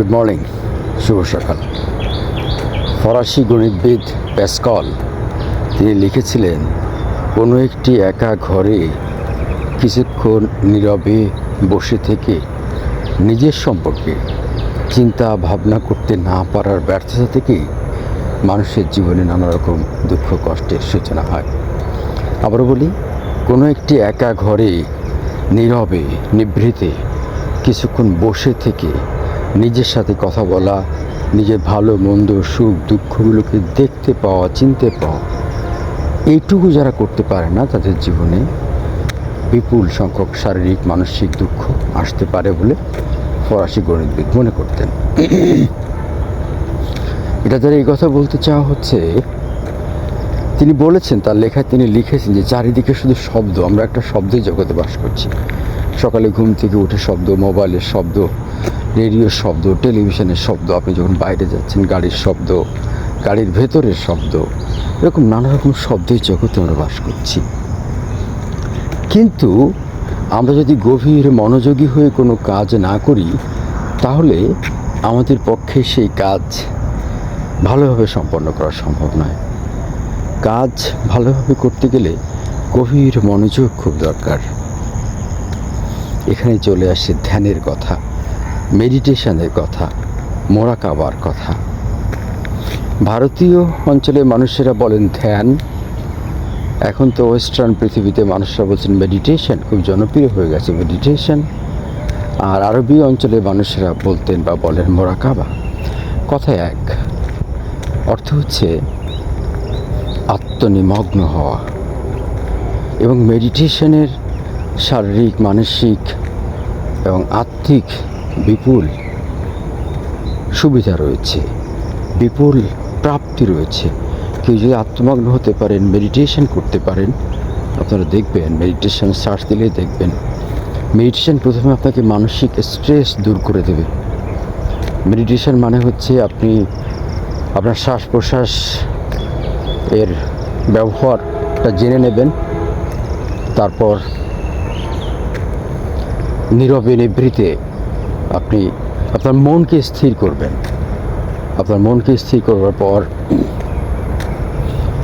Good morning শুভ সকাল। ফরাসি গণিতবিদ প্যাসকল, তিনি লিখেছিলেন, কোনো একটি একা ঘরে কিছুক্ষণ নীরবে বসে থেকে নিজের সম্পর্কে চিন্তা ভাবনা করতে না পারার ব্যর্থতা থেকেই মানুষের জীবনে নানা রকম দুঃখ, কষ্টের সূচনা হয়। আবারও বলি, কোনো একটি একা ঘরে নীরবে, নিভৃতে কিছুক্ষণ বসে থেকে নিজের সাথে কথা বলা, নিজের ভালো, মন্দ, সুখ, দুঃখগুলোকে দেখতে পাওয়া, চিনতে পাওয়া, এইটুকু যারা করতে পারে না তাদের জীবনে বিপুল সংখ্যক শারীরিক, মানসিক দুঃখ আসতে পারে বলে ফরাসি গণিতবিদ মনে করতেন। এটা তারা এই কথা বলতে চাওয়া হচ্ছে, তিনি বলেছেন, তার লেখায় তিনি লিখেছেন যে চারিদিকে শুধু শব্দ, আমরা একটা শব্দের জগতে বাস করছি। সকালে ঘুম থেকে উঠে শব্দ, মোবাইলের শব্দ, রেডিওর শব্দ, টেলিভিশনের শব্দ, আপনি যখন বাইরে যাচ্ছেন, গাড়ির শব্দ, গাড়ির ভেতরের শব্দ, এরকম নানা রকম শব্দের জগতে আমরা বাস করছি। কিন্তু আমরা যদি গভীর মনোযোগী হয়ে কোনো কাজ না করি, তাহলে আমাদের পক্ষে সেই কাজ ভালোভাবে সম্পন্ন করা সম্ভব নয়। কাজ ভালোভাবে করতে গেলে গভীর মনোযোগ খুব দরকার। এখানে চলে আসে ধ্যানের কথা মেডিটেশনের কথা, মোরাকাবার কথা। ভারতীয় অঞ্চলের মানুষেরা বলেন ধ্যান, এখন তো ওয়েস্টার্ন পৃথিবীতে মানুষরা বলছেন মেডিটেশন খুব জনপ্রিয় হয়ে গেছে মেডিটেশন আর আরবি অঞ্চলের মানুষেরা বলতেন বা বলেন মোরাকাবা। কথা এক, অর্থ হচ্ছে আত্মনিমগ্ন হওয়া। এবং মেডিটেশনের শারীরিক, মানসিক এবং আর্থিক বিপুল সুবিধা রয়েছে, বিপুল প্রাপ্তি রয়েছে। কেউ যদি আত্মমগ্ন হতে পারেন মেডিটেশন করতে পারেন, আপনারা দেখবেন মেডিটেশন সার্চ দিলেই দেখবেন। মেডিটেশন প্রথমে আপনাকে মানসিক স্ট্রেস দূর করে দেবে। মেডিটেশন মানে হচ্ছে আপনি আপনার শ্বাস প্রশ্বাস এর ব্যবহারটা জেনে নেবেন, তারপর নীরবে নিভৃতে আপনি আপনার মনকে স্থির করবেন। আপনার মনকে স্থির করবার পর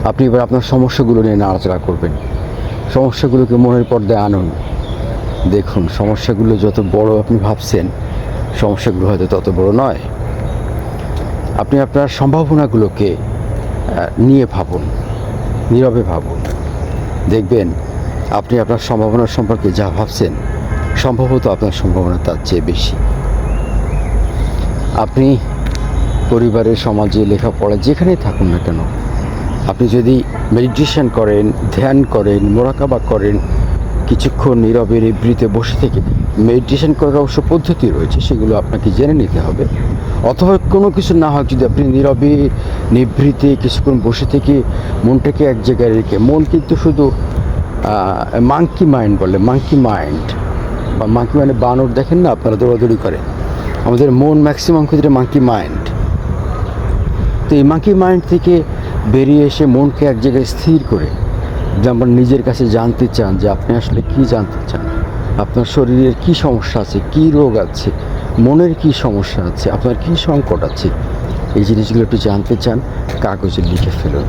আপনি এবার আপনার সমস্যাগুলো নিয়ে নাড়াচাড়া করবেন। সমস্যাগুলোকে মনের পর্দায় আনুন। দেখুন, সমস্যাগুলো যত বড় আপনি ভাবছেন, সমস্যাগুলো হয়তো তত বড় নয়। আপনি আপনার সম্ভাবনাগুলোকে নিয়ে ভাবুন, নীরবে ভাবুন। দেখবেন, আপনি আপনার সম্ভাবনা সম্পর্কে যা ভাবছেন সম্ভবত আপনার সম্ভাবনা তার চেয়ে বেশি। আপনি পরিবারের, সমাজে লেখাপড়া যেখানেই থাকুন না কেন, আপনি যদি মেডিটেশন করেন, ধ্যান করেন, মোরাকাবা করেন, কিছুক্ষণ নীরবে নিবৃতে বসে থেকে মেডিটেশন করার অবশ্য পদ্ধতি রয়েছে, সেগুলো আপনাকে জেনে নিতে হবে। অথবা কোনো কিছু না হয় যদি আপনি নীরবে নিভৃতে কিছুক্ষণ বসে থেকে মনটাকে এক জায়গায় রেখে, মন কিন্তু শুধু মাঙ্কি মাইন্ড বলে মাঙ্কি মাইন্ড বা মাঙ্কি মানে বানর দেখেন না, আপনারা দৌড়াদৌড়ি করে আমাদের মন ম্যাক্সিমাম ক্ষেত্রে মাঙ্কি মাইন্ড তো এই মাঙ্কি মাইন্ড থেকে বেরিয়ে এসে মনকে এক জায়গায় স্থির করে যেমন নিজের কাছে জানতে চান যে আপনি আসলে কি জানতে চান, আপনার শরীরের কি সমস্যা আছে, কি রোগ আছে, মনের কি সমস্যা আছে, আপনার কি সংকট আছে, এই জিনিসগুলো একটু জানতে চান কাগজে লিখে ফেলুন।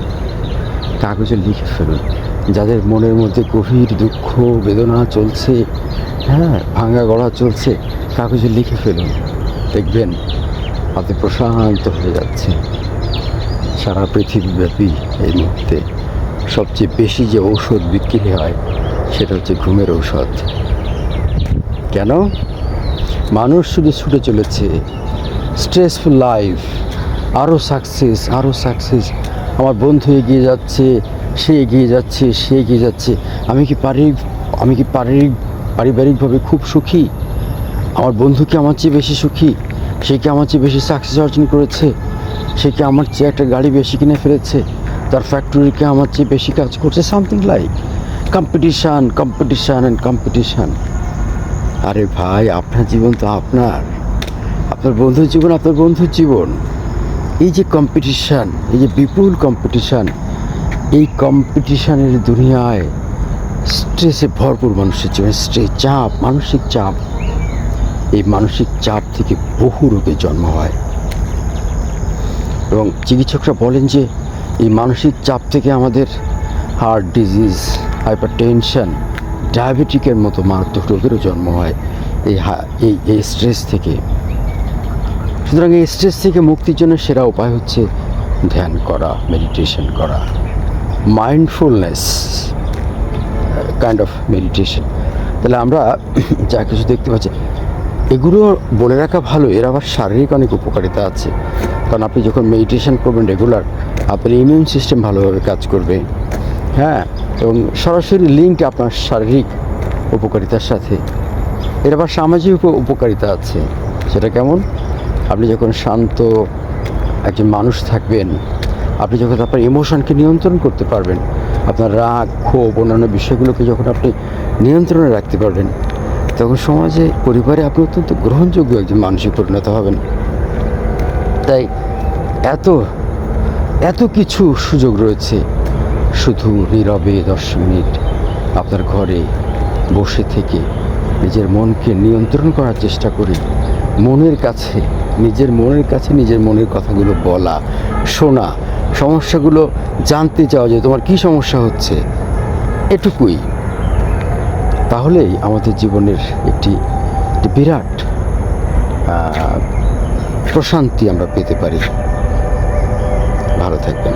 কাগজে লিখে ফেলুন। যাদের মনের মধ্যে গভীর দুঃখ, বেদনা চলছে হ্যাঁ ভাঙা গড়া চলছে, কাগজে লিখে ফেলুন। দেখবেন আপনি প্রশান্ত হয়ে যাচ্ছে। সারা পৃথিবীব্যাপী এই মুহূর্তে সবচেয়ে বেশি যে ঔষধ বিক্রি হয়, সেটা হচ্ছে ঘুমের ঔষধ। কেন? মানুষ শুধু ছুটে চলেছে। স্ট্রেসফুল লাইফ আরও সাকসেস আরও সাকসেস আমার বন্ধু এগিয়ে যাচ্ছে, সে এগিয়ে যাচ্ছে, সে এগিয়ে যাচ্ছে। আমি কি পারিবারিক আমি কি পারিবারিক পারিবারিকভাবে খুব সুখী? আমার বন্ধু কি আমার চেয়ে বেশি সুখী? সে কি আমার চেয়ে বেশি সাকসেস অর্জন করেছে? সে কি আমার চেয়ে একটা গাড়ি বেশি কিনে ফেলেছে? তার ফ্যাক্টরিকে আমার চেয়ে বেশি কাজ করছে? Something like competition competition and competition আরে ভাই, আপনার জীবন তো আপনার। আপনার বন্ধুর জীবন আপনার বন্ধুর জীবন। এই যে কম্পিটিশান এই যে বিপুল কম্পিটিশান এই কম্পিটিশানের দুনিয়ায় স্ট্রেসে ভরপুর মানুষের জীবন স্ট্রেস চাপ, মানসিক চাপ। এই মানসিক চাপ থেকে বহু রোগের জন্ম হয়। এবং চিকিৎসকরা বলেন যে, এই মানসিক চাপ থেকে আমাদের হার্ট ডিজিজ হাইপার টেনশন ডায়াবেটিকের মতো মারাত্মক রোগেরও জন্ম হয়। এই এই স্ট্রেস থেকে। সুতরাং এই স্ট্রেস থেকে মুক্তির জন্য সেরা উপায় হচ্ছে ধ্যান করা মেডিটেশন করা। মাইন্ডফুলনেস কাইন্ড অফ মেডিটেশন তাহলে আমরা যা কিছু দেখতে পাচ্ছি, এগুলো বলে রাখা ভালো, এর আবার শারীরিক অনেক উপকারিতা আছে। কারণ আপনি যখন মেডিটেশন করবেন রেগুলার আপনার ইমিউন সিস্টেম ভালোভাবে কাজ করবে। হ্যাঁ এবং সরাসরি লিঙ্ক আপনার শারীরিক উপকারিতার সাথে। এর আবার সামাজিক উপকারিতা আছে। সেটা কেমন? আপনি যখন শান্ত একজন মানুষ থাকবেন, আপনি যখন আপনার ইমোশনকে নিয়ন্ত্রণ করতে পারবেন, আপনার রাগ, ক্ষোভ, অন্যান্য বিষয়গুলোকে যখন আপনি নিয়ন্ত্রণে রাখতে পারবেন, তখন সমাজে, পরিবারে আপনি অত্যন্ত গ্রহণযোগ্য একজন মানুষে পরিণত হবেন। তাই এত এত কিছু সুযোগ রয়েছে। শুধু নীরবে দশ মিনিট আপনার ঘরে বসে থেকে নিজের মনকে নিয়ন্ত্রণ করার চেষ্টা করি। মনের কাছে নিজের মনের কাছে নিজের মনের কথাগুলো বলা, শোনা, সমস্যাগুলো জানতে চাওয়া যে তোমার কি সমস্যা হচ্ছে, এটুকুই। তাহলেই আমাদের জীবনের একটি বিরাট প্রশান্তি আমরা পেতে পারি। ভালো থাকবেন।